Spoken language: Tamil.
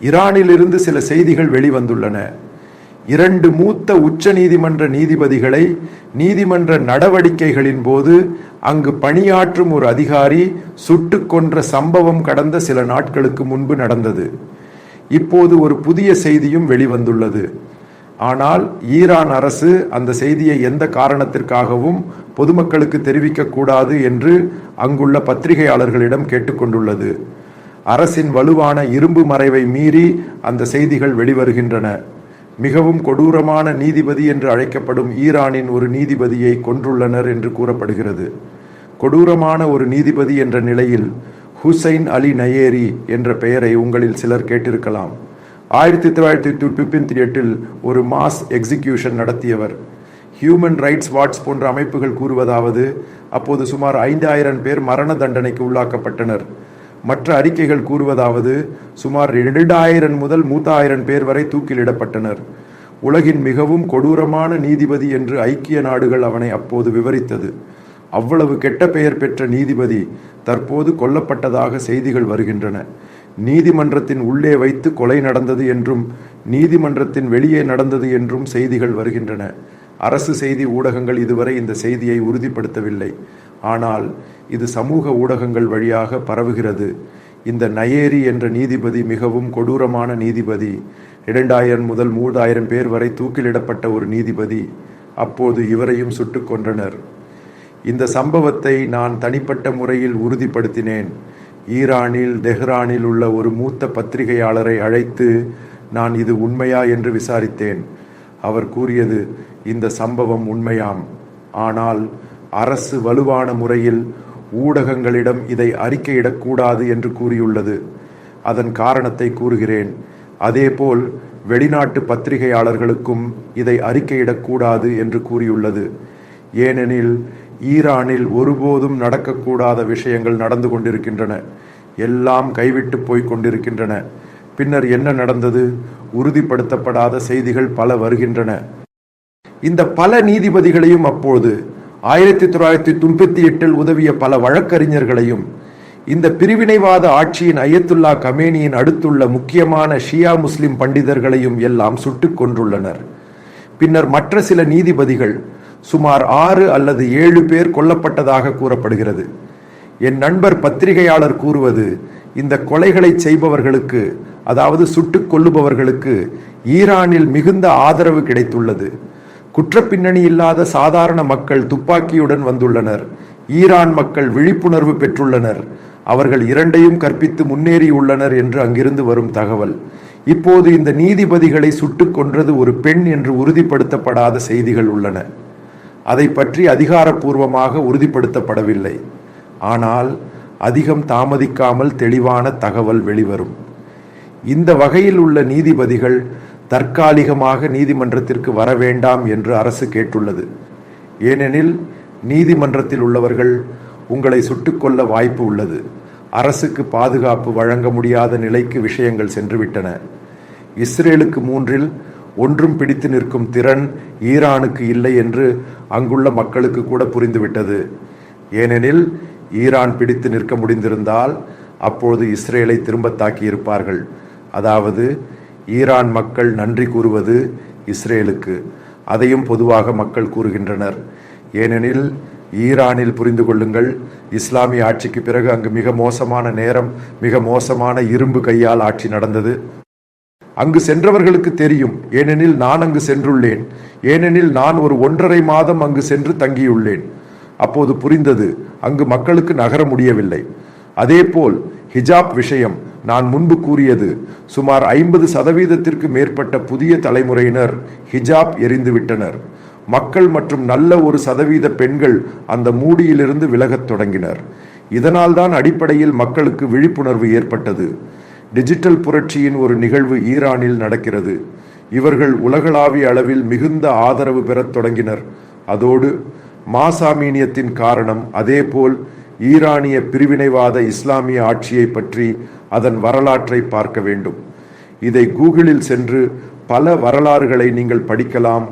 ஈரானிலிருந்து சில செய்திகள் வெளிவந்துள்ளன. இரண்டு மூத்த உச்ச நீதிமன்ற நீதிபதிகளை நீதிமன்ற நடவடிக்கைகளின் போது அங்கு பணியாற்றும் ஒரு அதிகாரி சுட்டுக் கொன்ற சம்பவம் கடந்த சில நாட்களுக்கு முன்பு நடந்தது. இப்போது ஒரு புதிய செய்தியும் வெளிவந்துள்ளது. ஆனால் ஈரான் அரசு அந்த செய்தியை எந்த காரணத்திற்காகவும் பொதுமக்களுக்கு தெரிவிக்க கூடாது என்று அங்குள்ள பத்திரிகையாளர்களிடம் கேட்டுக்கொண்டுள்ளது. அரசின் வலுவான இரும்பு மறைவை மீறி அந்த செய்திகள் வெளிவருகின்றன. மிகவும் கொடூரமான நீதிபதி என்று அழைக்கப்படும் ஈரானின் ஒரு நீதிபதியை கொன்றுள்ளனர் என்று கூறப்படுகிறது. கொடூரமான ஒரு நீதிபதி என்ற நிலையில் ஹுசைன் அலி நயேரி என்ற பெயரை உங்களில் சிலர் கேட்டிருக்கலாம். ஆயிரத்தி தொள்ளாயிரத்தி முப்பத்தி எட்டில் ஒரு மாஸ் எக்ஸிக்யூஷன் நடத்தியவர். ஹியூமன் ரைட்ஸ் வாட்ச் போன்ற அமைப்புகள் கூறுவதாவது அப்போது சுமார் ஐந்தாயிரம் பேர் மரண தண்டனைக்கு உள்ளாக்கப்பட்டனர். மற்ற அறிக்கைகள் கூறுவதாவது சுமார் இரண்டாயிரம் முதல் மூத்தாயிரம் பேர் வரை தூக்கிலிடப்பட்டனர். உலகின் மிகவும் கொடூரமான நீதிபதி என்று ஐக்கிய நாடுகள் அவனை அப்போது விவரித்தது. அவ்வளவு கெட்ட பெயர் பெற்ற நீதிபதி தற்போது கொல்லப்பட்டதாக செய்திகள் வருகின்றன. நீதிமன்றத்தின் உள்ளே வைத்து கொலை நடந்தது என்றும் நீதிமன்றத்தின் வெளியே நடந்தது என்றும் செய்திகள் வருகின்றன. அரசு செய்தி ஊடகங்கள் இதுவரை இந்த செய்தியை உறுதிப்படுத்தவில்லை. ஆனால் இது சமூக ஊடகங்கள் வழியாக பரவுகிறது. இந்த நயேரி என்ற நீதிபதி மிகவும் கொடூரமான நீதிபதி. இரண்டாயிரம் முதல் மூதாயிரம் பேர் வரை தூக்கிலிடப்பட்ட ஒரு நீதிபதி. அப்போது இவரையும் சுட்டுக் கொன்றனர். இந்த சம்பவத்தை நான் தனிப்பட்ட முறையில் உறுதிப்படுத்தினேன். ஈரானில் தெஹ்ரானில் உள்ள ஒரு மூத்த பத்திரிகையாளரை அழைத்து நான் இது உண்மையா என்று விசாரித்தேன். அவர் கூறியது இந்த சம்பவம் உண்மையாம். ஆனால் அரசு வலுவான முறையில் ஊடகங்களிடம் இதை அறிக்கையிடக்கூடாது என்று கூறியுள்ளது. அதன் காரணத்தை கூறுகிறேன். அதேபோல் வெளிநாட்டு பத்திரிகையாளர்களுக்கும் இதை அறிக்கையிடக்கூடாது என்று கூறியுள்ளது. ஏனெனில் ஈரானில் ஒருபோதும் நடக்கக்கூடாத விஷயங்கள் நடந்து கொண்டிருக்கின்றன. எல்லாம் கைவிட்டு போய் கொண்டிருக்கின்றன. பின்னர் என்ன நடந்தது? உறுதிப்படுத்தப்படாத செய்திகள் பல வருகின்றன. இந்த பல நீதிபதிகளையும் அப்போது ஆயிரத்தி தொள்ளாயிரத்தி முப்பத்தி எட்டில் உதவிய பல வழக்கறிஞர்களையும் இந்த பிரிவினைவாத ஆட்சியின் அயத்துல்லா கமேனியின் அடுத்துள்ள முக்கியமான ஷியா முஸ்லிம் பண்டிதர்களையும் எல்லாம் சுட்டுக் கொன்றுள்ளனர். பின்னர் மற்ற சில நீதிபதிகள் சுமார் ஆறு அல்லது ஏழு பேர் கொல்லப்பட்டதாக கூறப்படுகிறது. என் நண்பர் பத்திரிகையாளர் கூறுவது இந்த கொலைகளை செய்பவர்களுக்கு அதாவது சுட்டுக் கொல்லுபவர்களுக்கு ஈரானில் மிகுந்த ஆதரவு கிடைத்துள்ளது. குற்றப்பின்னணி இல்லாத சாதாரண மக்கள் துப்பாக்கியுடன் வந்துள்ளனர். ஈரான் மக்கள் விழிப்புணர்வு பெற்றுள்ளனர். அவர்கள் இரண்டையும் கற்பித்து முன்னேறியுள்ளனர் என்று அங்கிருந்து வரும் தகவல். இப்போது இந்த நீதிபதிகளை சுட்டுக் கொன்றது ஒரு பெண் என்று உறுதிப்படுத்தப்படாத செய்திகள் உள்ளன. அதை பற்றி அதிகாரப்பூர்வமாக உறுதிப்படுத்தப்படவில்லை. ஆனால் அதிகம் தாமதிக்காமல் தெளிவான தகவல் வெளிவரும். இந்த வகையில் உள்ள நீதிபதிகள் தற்காலிகமாக நீதிமன்றத்திற்கு வர வேண்டாம் என்று அரசு கேட்டுள்ளது. ஏனெனில் நீதிமன்றத்தில் உள்ளவர்கள் உங்களை சுட்டுக்கொள்ள வாய்ப்பு உள்ளது. அரசுக்கு பாதுகாப்பு வழங்க முடியாத நிலைக்கு விஷயங்கள் சென்றுவிட்டன. இஸ்ரேலுக்கு மூன்றில் ஒன்றும் பிடித்து நிற்கும் திறன் ஈரானுக்கு இல்லை என்று அங்குள்ள மக்களுக்கு கூட புரிந்துவிட்டது. ஏனெனில் ஈரான் பிடித்து நிற்க முடிந்திருந்தால் அப்போது இஸ்ரேலை திரும்ப தாக்கியிருப்பார்கள். அதாவது ஈரான் மக்கள் நன்றி கூறுவது இஸ்ரேலுக்கு. அதையும் பொதுவாக மக்கள் கூறுகின்றனர். ஏனெனில் ஈரானில் புரிந்து கொள்ளுங்கள் இஸ்லாமிய ஆட்சிக்கு பிறகு அங்கு மிக மோசமான நேரம் மிக மோசமான இரும்பு கையால் ஆட்சி நடந்தது. அங்கு சென்றவர்களுக்கு தெரியும் ஏனெனில் நான் அங்கு சென்றுள்ளேன் ஏனெனில் நான் ஒரு ஒன்றரை மாதம் அங்கு சென்று தங்கியுள்ளேன். அப்போது புரிந்தது அங்கு மக்களுக்கு நகர முடியவில்லை. அதேபோல் ஹிஜாப் விஷயம் நான் முன்பு கூறியது சுமார் ஐம்பது சதவீதத்திற்கு மேற்பட்ட புதிய தலைமுறையினர் ஹிஜாப் எரிந்துவிட்டனர். மக்கள் மற்றும் நல்ல ஒரு சதவீத பெண்கள் அந்த மூடியிலிருந்து விலகத் தொடங்கினர். இதனால்தான் அடிப்படையில் மக்களுக்கு விழிப்புணர்வு ஏற்பட்டது. டிஜிட்டல் புரட்சியின் ஒரு நிகழ்வு ஈரானில் நடக்கிறது. இவர்கள் உலகளாவிய அளவில் மிகுந்த ஆதரவு பெறத் தொடங்கினர். அதோடு மாசாமீனியத்தின் காரணம் அதேபோல் ஈரானிய பிரிவினைவாத இஸ்லாமிய ஆட்சியை பற்றி அதன் வரலாற்றை பார்க்க வேண்டும். இதை கூகுளில் சென்று பல வரலாறுகளை நீங்கள் படிக்கலாம்.